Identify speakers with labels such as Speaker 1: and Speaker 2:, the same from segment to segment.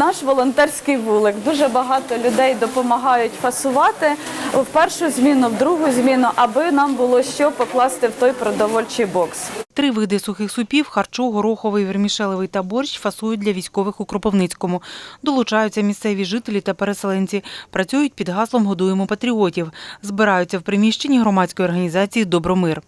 Speaker 1: наш волонтерський вулик. Дуже багато людей допомагають фасувати в першу зміну, в другу зміну, аби нам було що покласти в той продовольчий бокс.
Speaker 2: Три види сухих супів – харчо, гороховий, вермішелевий та борщ – фасують для військових у Кропивницькому. Долучаються місцеві жителі та переселенці. Працюють під гаслом «Годуємо патріотів». Збираються в приміщенні громадської організації «Добромир».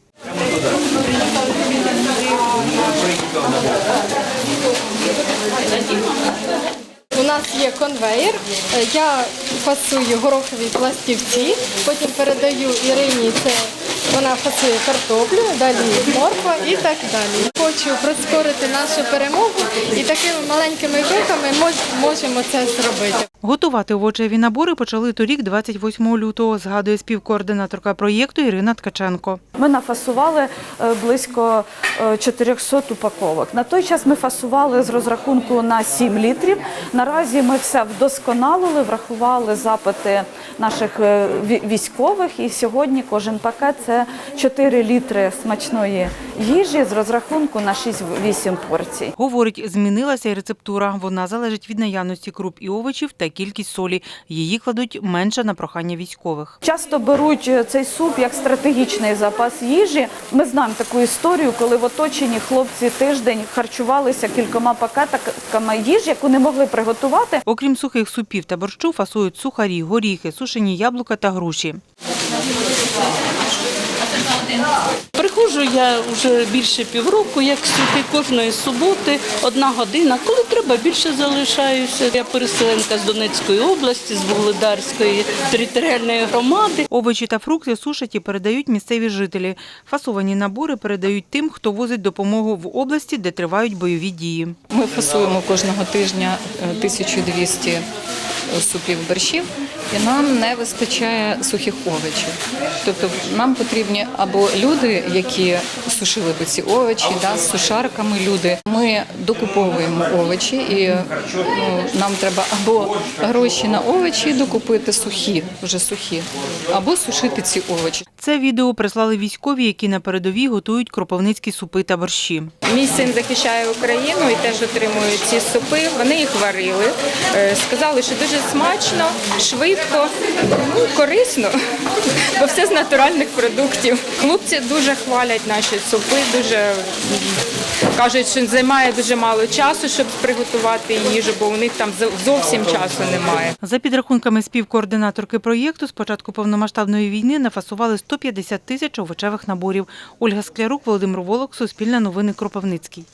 Speaker 3: У нас є конвеєр. Е, Я фасую горохові пластівці, потім передаю Ірині це. Вона фасує картоплю, далі морква і так далі. Хочу прискорити нашу перемогу і такими маленькими кроками можемо це зробити.
Speaker 2: Готувати овочеві набори почали торік, 28 лютого, згадує співкоординаторка проєкту Ірина Ткаченко.
Speaker 1: Ми нафасували е, близько е, 400 упаковок. На той час ми фасували з розрахунку на 7 літрів. Наразі ми все вдосконалили, врахували запити наших е, військових. І сьогодні кожен пакет це 4 літри смачної їжі з розрахунку на 6-8 порцій.
Speaker 2: Говорить, змінилася і рецептура. Вона залежить від наявності круп і овочів та кількість солі. Її кладуть менше на прохання військових.
Speaker 1: Часто беруть е, цей суп як стратегічний запас їжі. Ми знаємо таку історію, коли в оточенні хлопці тиждень харчувалися кількома пакетами їжі, яку не могли приготувати.
Speaker 2: Окрім сухих супів та борщу, фасують сухарі, горіхи, сушені яблука та груші.
Speaker 4: Приходжу я вже більше півроку, як сюди, кожної суботи, одна година. Коли треба, більше залишаюся. Я переселенка з Донецької області, з Вугледарської територіальної громади.
Speaker 2: Овочі та фрукти сушать і передають місцеві жителі. Фасовані набори передають тим, хто возить допомогу в області, де тривають бойові дії.
Speaker 5: Ми фасуємо кожного тижня е, 1200 супів борщів, і нам не вистачає сухих овочів. Тобто нам потрібні або люди, які сушили би ці овочі, да, з сушарками люди. Ми докуповуємо овочі, і ну, нам треба або гроші на овочі докупити сухі, вже сухі, або сушити ці овочі.
Speaker 2: Це відео прислали військові, які на передовій готують кропивницькі супи та борщі.
Speaker 6: Мій син захищає Україну і теж отримує ці супи. Вони їх варили. Е, Сказали, що дуже смачно, швидко, корисно, бо все з натуральних продуктів. Хлопці дуже хвалять наші супи, дуже кажуть, що займає дуже мало часу, щоб приготувати їжу, бо у них там зовсім часу немає.
Speaker 2: За підрахунками співкоординаторки проєкту, з початку повномасштабної війни нафасували 150 тисяч овочевих наборів. Ольга Склярук, Володимир Волок, Суспільне новини Кропивницький.